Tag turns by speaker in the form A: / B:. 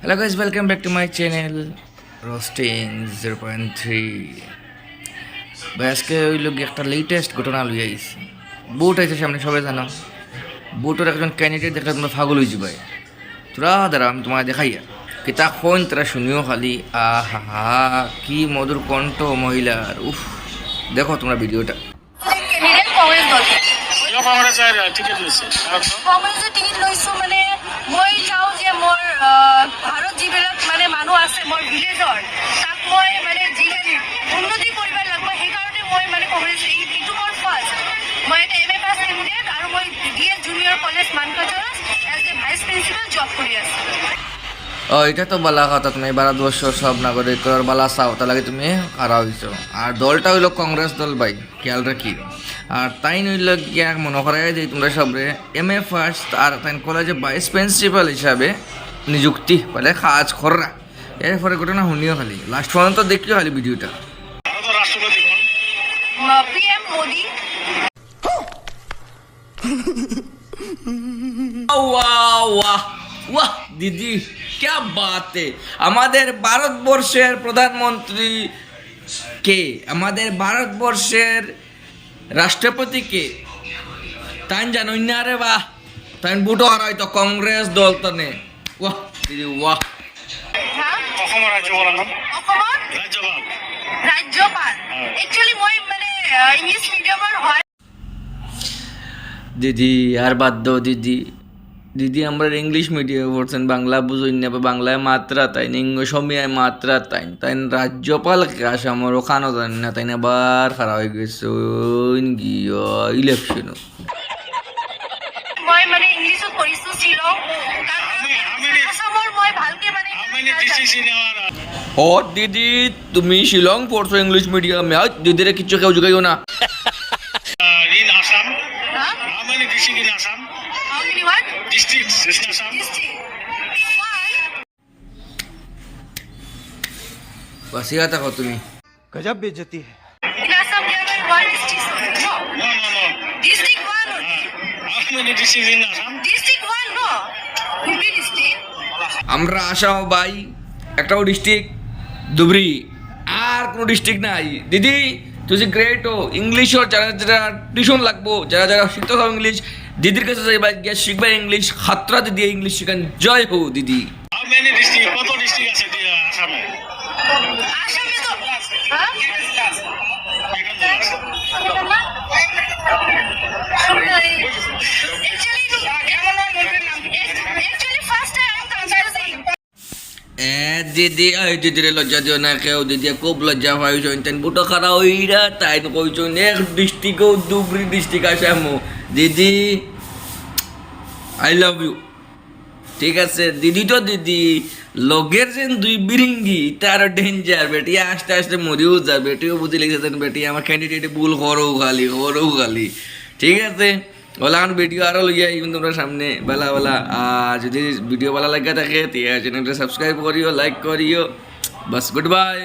A: Hello guys welcome back to my channel roasting zero point three আজকে ওই লোক একটা লেটেস্ট ঘটনা লই আইছি। বুট আইছে সামনে, সবাই জানো। বুটের একজন ক্যান্ডিডেট দেখলে তোমরা ফাগল হয়ে যাবে। তোরা দাঁড়া, আমি তোমার দেখাইয়া কিতা কোন তারা শুনিও খালি। আহা, কি মধুর কণ্ঠ মহিলার। উফ, দেখো তোমরা ভিডিওটা
B: কিয় টিকেট লৈছে
C: কংগ্ৰেছে টিকেট লৈছোঁ মানে মই চাওঁ যে মোৰ ভাৰত যিবিলাক মানে মানুহ আছে মোৰ ভিলেজৰ তাক মই মানে যিখিনি উন্নতি কৰিব লাগিব সেইকাৰণে মই মানে কংগ্ৰেছ এইটো মোৰ ফাৰ্ষ্ট মই এটা এম এ পাছ কেণ্ডিডেট আৰু মই D S junior college মানকাজৰাত as a vice principal job কৰি আছোঁ।
A: ও এটা তো বালা কথা তুমি ভারতবর্ষ সব নাগরিকর বালা চাও তার লাগে তুমি হারা হইছো আর দলটা হইল কংগ্রেস দল ভাই খেয়াল রাখি আর তাই নইল এক মনে করাই যে তোমরা সবরে এম এ ফার্স্ট আর তাই কলেজে ভাইস প্রিন্সিপাল হিসাবে নিযুক্তি, বলে কাজ খররা এরপরে ঘটনা শুনিও খালি। লাস্ট পর্যন্ত দেখিও খালি ভিডিওটা দিদি, ক্যা বাত আমাদের ভারতবর্ষের প্রধানমন্ত্রী কে? আমাদের ভারতবর্ষের রাষ্ট্রপতি কে তাই জানুন না রে বাহ তাইন বুটো আর হয়তো কংগ্রেস দল তনে। ওয়াহ দিদি ওয়াহ।
C: হা
B: অসমৰ ৰাজ্যপালৰ নাম ৰাজ্যপাল।
C: ৰাজ্যপাল। একচুৱেলি মই মানে ইংলিছ মিডিয়ামৰ হয়।
A: দিদি আর বাদ দাও দিদি। দিদি আমরা ইংলিশ মিডিয়ামে পড়ছেন বাংলা বুঝুন না বা বাংলায় মাত্রা তাই না ইংলিশ সমিয়ায় মাত্রা তাই তাই রাজ্যপাল কাশ আমার ওখানেও জানি না তাই না বার খারাপ হয়ে গেছে গিয়ে ইলেকশনও
C: মই মানে পঢ়িছোঁ শ্বিলং। মানে
B: our
A: ও দিদি তুমি শিলং পড়ছো ইংলিশ মিডিয়ামে আজ দিদিরে কিচ্ছু কেউ যোগাইও না।
B: uh, in Assam?
C: Ha
B: How many districts in Assam?
C: How many what?
B: Districts in Assam?
C: District. One.
A: Basia থাকো তুমি
D: गजब बेइज्जती है
C: In Assam, there are one district only. No.
B: No, no, no.
C: District one only.
B: Uh, how many districts in Assam?
C: District one, no. Could be district.
A: আমরা আসাম ভাই একটাও district Dhubri আর কোনো ডিস্ট্রিক্ট নাই দিদি তুই গ্রেট ও ইংলিশও যারা যারা টিউশন লাগবো যারা যারা শিখতে হবে ইংলিশ দিদির কাছে যাইবা গিয়া শিখবা ইংলিশ হাতরা দিদি ইংলিশ শিখান। জয় হো দিদি। দিদি এই দিদিরে লজ্জা দিও না কেউ। দিদি খুব লজ্জা তেন বুটো খারা হইরা তাই কইছো এক ডিস্ট্রিক্ট ধুবরি ডিস্ট্রিক্ট আসাম। দিদি আই লাভ ইউ ঠিক আছে, দিদি তো দিদি, লগের যেন দুই বিরিঙ্গি, তার ডেঞ্জার বেটি, আস্তে আস্তে মরিও যা, বেটিও বুঝি লিখেছেন, বেটি, আমার ক্যান্ডিডেট ভুল করো খালি করো খালি ঠিক আছে? ওলা ভিডিও আরও লইয়া আইবেন তোমরা সামনে। বেলা বেলা। আর যদি ভিডিও ভালো লাগে থাকে তিয়া চ্যানেলটা সাবস্ক্রাইব করিও লাইক করিও। বাস গুড বাই